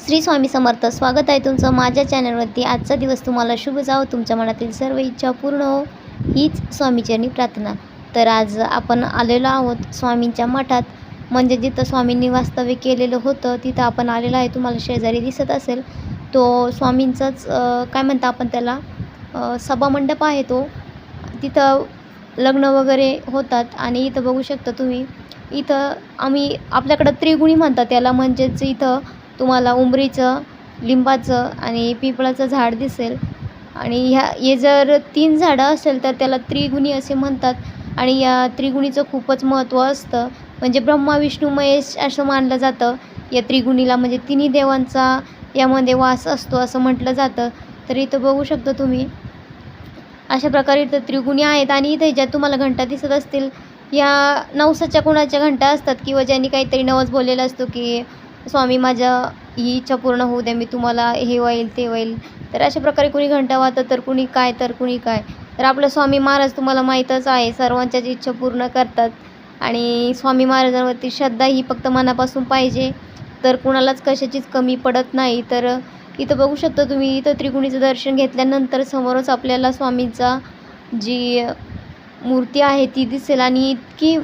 श्री स्वामी समर्थ स्वागत आहे तुमचं माझ्या चॅनलवरती. आजचा दिवस तुम्हाला शुभ जावो. तुमच्या मनातील सर्व इच्छा पूर्ण हो. हीच स्वामीचरणी प्रार्थना. तर आज आपण आलेलो आहोत स्वामींच्या मठात. म्हणजे जिथं स्वामींनी वास्तव्य केलेलं होतं तिथं आपण आलेलो आहे. तुम्हाला शेजारी दिसत असेल तो स्वामींचाच काय म्हणता आपण त्याला? सभामंडप आहे तो. तिथं लग्न वगैरे होतात. आणि इथं बघू शकता तुम्ही इथं आम्ही आपल्याकडं त्रिगुणी म्हणतात त्याला. म्हणजेच इथं तुम्हाला उंबरीचं लिंबाचं आणि पिंपळाचं झाड दिसेल. आणि ह्या हे जर तीन झाडं असेल तर त्याला त्रिगुणी असे म्हणतात. आणि या त्रिगुणीचं खूपच महत्त्व असतं. म्हणजे ब्रह्मा विष्णू महेश असं मानलं जातं. या त्रिगुणीला म्हणजे तिन्ही देवांचा यामध्ये वास असतो असं म्हटलं जातं. तर इथं बघू शकता तुम्ही. अशा प्रकारे इथं त्रिगुणी आहेत आणि इथे ज्या तुम्हाला घंटा दिसत असतील या नवसाच्या कोणाच्या घंटा असतात किंवा ज्यांनी काहीतरी नवस बोललेला असतो की स्वामी माझ्या ही इच्छा पूर्ण होऊ द्या मी तुम्हाला हे होईल ते होईल. तर अशा प्रकारे कुणी घंटा वाहतं तर कुणी काय तर कुणी काय. तर आपलं स्वामी महाराज तुम्हाला माहीतच आहे सर्वांच्याच इच्छा पूर्ण करतात. आणि स्वामी महाराजांवरती श्रद्धा ही फक्त मनापासून पाहिजे. तर कुणालाच कशाचीच कमी पडत नाही. तर इथं बघू शकता तुम्ही इथं त्रिकुणीचं दर्शन घेतल्यानंतर समोरच आपल्याला स्वामींचा जी मूर्ती आहे ती दिसेल. आणि इतकी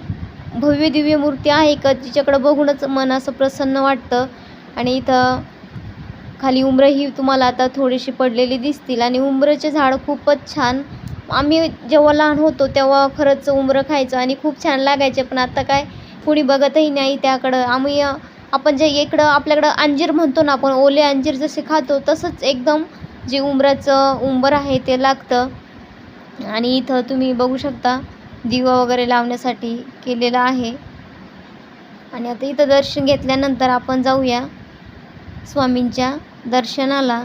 भव्य दिव्य मूर्ती आहे का? तिच्याकडं बघूनच मन असं प्रसन्न वाटतं. आणि इथं खाली उंबरं ही तुम्हाला आता थोडीशी पडलेली दिसतील. आणि उंबरचे झाड खूपच छान. आम्ही जेव्हा लहान होतो तेव्हा खरंच उंबरं खायचं आणि खूप छान लागायचे. पण आता काय? कुणी बघतही नाही त्याकडं. आम्ही आपण जे इकडं आपल्याकडं अंजीर म्हणतो ना आपण ओले अंजीर जसे खातो तसंच एकदम जे उंबराचं उंबर आहे ते लागतं. आणि इथं तुम्ही बघू शकता दिवा वगैरे लावण्यासाठी केलेला आहे. आणि आता इथं दर्शन घेतल्यानंतर आपण जाऊया स्वामींच्या दर्शनाला.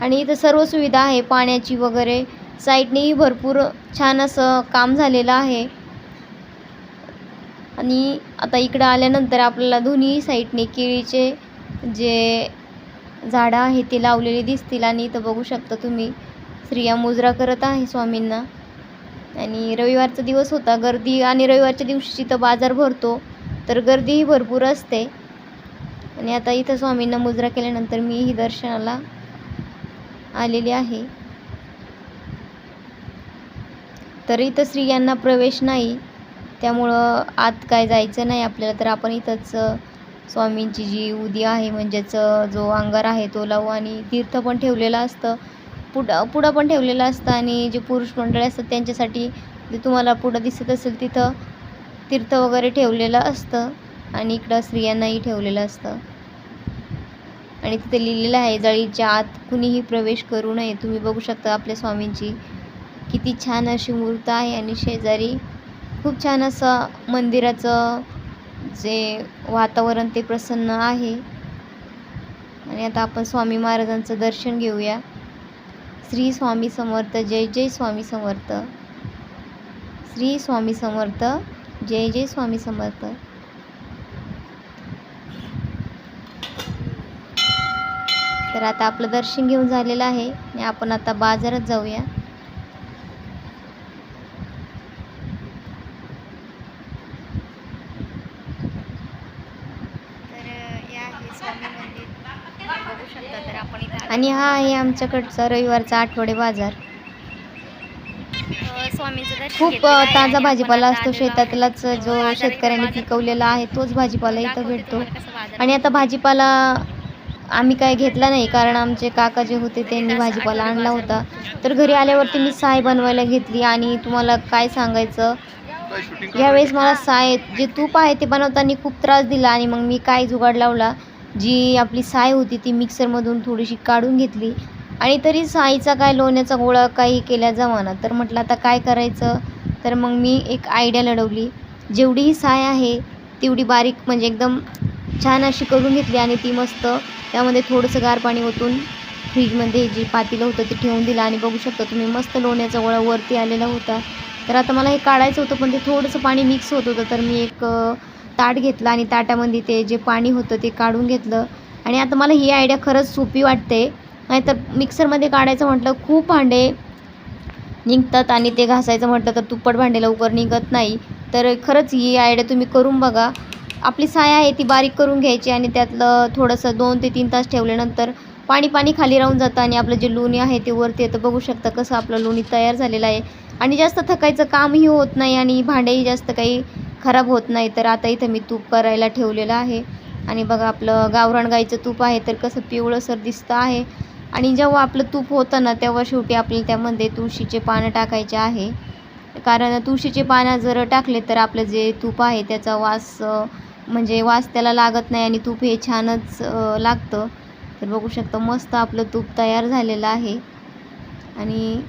आणि इथं सर्व सुविधा आहे पाण्याची वगैरे. साईडनेही भरपूर छान असं काम झालेलं आहे. आणि आता इकडं आल्यानंतर आपल्याला दोन्ही साईडने केळीचे जे झाडं आहे ते लावलेली दिसतील. आणि इथं बघू शकता तुम्ही स्त्रिया मुजरा करत आहे स्वामींना. आणि रविवारचा दिवस होता. गर्दी आणि रविवारच्या दिवशी तिथं बाजार भरतो. तर गर्दीही भरपूर असते. आणि आता इथं स्वामींना मुजरा केल्यानंतर मीही दर्शनाला आलेली आहे. तर इथं स्त्रियांना प्रवेश नाही. त्यामुळं आत काय जायचं नाही आपल्याला. तर आपण इथंच स्वामींची जी उदी आहे म्हणजेच जो अंगार आहे तो लावू आणि तीर्थ पण ठेवलेलं असतं. पुढं पुढं पण ठेवलेलं असतं आणि जे पुरुष मंडळी असतात त्यांच्यासाठी जे तुम्हाला पुढं दिसत असेल तिथं तीर्थ वगैरे ठेवलेलं असतं आणि इकडं स्त्रियांनाही ठेवलेलं असतं. आणि तिथे लिहिलेलं आहे जळीच्या आत कुणीही प्रवेश करू नये. तुम्ही बघू शकता आपल्या स्वामींची किती छान अशी मूर्त आहे आणि शेजारी खूप छान असं मंदिराचं जे वातावरण ते प्रसन्न आहे. आणि आता आपण स्वामी महाराजांचं दर्शन घेऊया. श्री स्वामी समर्थ जय जय स्वामी समर्थ. श्री स्वामी समर्थ जय जय स्वामी समर्थ. तर आता आपलं दर्शन घेऊन झालेलं आहे आणि आपण आता बाजारात जाऊया. तर या आणि हा आहे आमच्याकडचा रविवारचा आठवडे बाजार. खूप ताजा भाजीपाला असतो शेतातलाच जो शेतकऱ्यांनी पिकवलेला आहे तोच भाजीपाला इथं भेटतो. आणि आता भाजीपाला आम्ही काय घेतला नाही कारण आमचे काका जे होते त्यांनी भाजीपाला आणला होता. तर घरी आल्यावरती मी साय बनवायला घेतली आणि तुम्हाला काय सांगायचं? यावेळेस मला साय जे तूप आहे ते बनवताना खूप त्रास दिला आणि मग मी काय जुगाड लावला? जी आपली साय होती ती मिक्सरमधून थोडीशी काढून घेतली. आणि तरी साईचा काय लोण्याचा गोळा काही केल्या जमाना तर म्हटलं आता काय करायचं? तर मग मी एक आयडिया लढवली. जेवढीही साय आहे तेवढी बारीक म्हणजे एकदम छान अशी करून घेतली आणि ती मस्त त्यामध्ये थोडंसं गार पाणी ओतून फ्रीजमध्ये जे पातेलं होतं ते ठेवून दिलं. आणि बघू शकता तुम्ही मस्त लोण्याचा गोळा वरती आलेला होता. तर आता मला हे काढायचं होतं पण ते थोडंसं पाणी मिक्स होत होतं. तर मी एक ताट घेतलं आणि ताटामध्ये ते जे पाणी होतं ते काढून घेतलं. आणि आता मला ही आयडिया खरंच सोपी वाटते. नाहीतर मिक्सरमध्ये काढायचं म्हटलं खूप भांडे निघतात आणि ते घासायचं म्हटलं तर तुप्पट भांडे लवकर निघत नाही. तर खरंच ही आयडिया तुम्ही करून बघा. आपली साया आहे ती बारीक करून घ्यायची आणि त्यातलं थोडंसं दोन ते तीन तास ठेवल्यानंतर पाणी पाणी खाली राहून जातं आणि आपलं जे लोणी आहे ते वरती येतं. बघू शकता कसं आपलं लोणी तयार झालेलं आहे. आणि जास्त थकायचं कामही होत नाही आणि भांडेही जास्त काही खराब होत नाही तर आता इथं मी तूप करायला ठेवलेलं आहे. आणि बघा आपलं गावरान गाईचं तूप आहे तर कसं पिवळंसर दिसतं आहे. आणि जेव्हा आपलं तूप होतं ना तेव्हा शेवटी आपल्याला त्यामध्ये तुळशीचे पानं टाकायचे आहे. कारण तुळशीचे पानं जर टाकले तर आपलं जे तूप आहे त्याचा वास म्हणजे वास त्याला लागत नाही आणि तूप हे छानच लागतं. तर बघू शकता मस्त आपलं तूप तयार झालेलं आहे. आणि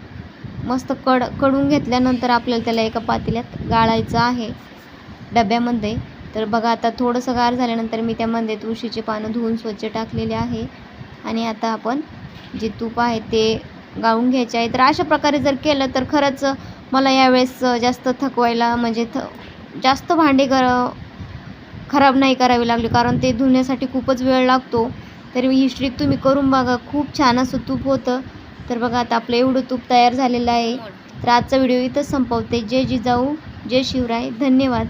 मस्त कडकडून घेतल्यानंतर आपल्याला त्याला एका पातेल्यात गाळायचं आहे. डब्यामध्ये. तर बघा आता थोडंसं गार झाल्यानंतर मी त्यामध्ये तुळशीचे पानं धुवून स्वच्छ टाकलेले आहे. आणि आता आपण जे तूप आहे ते गाळून घ्यायचे आहे तर अशा प्रकारे जर केलं तर खरंच मला यावेळेस जास्त थकवायला म्हणजे थ जास्त भांडे कर खराब नाही करावी लागली. कारण ते धुण्यासाठी खूपच वेळ लागतो. तर ही ट्रिक तुम्ही करून बघा. खूप छान असं तूप होतं. तर बघा आता आपलं एवढं तूप तयार झालेलं आहे. तर आजचा व्हिडिओ इथंच संपवते. जय जिजाऊ जय शिवराय. धन्यवाद.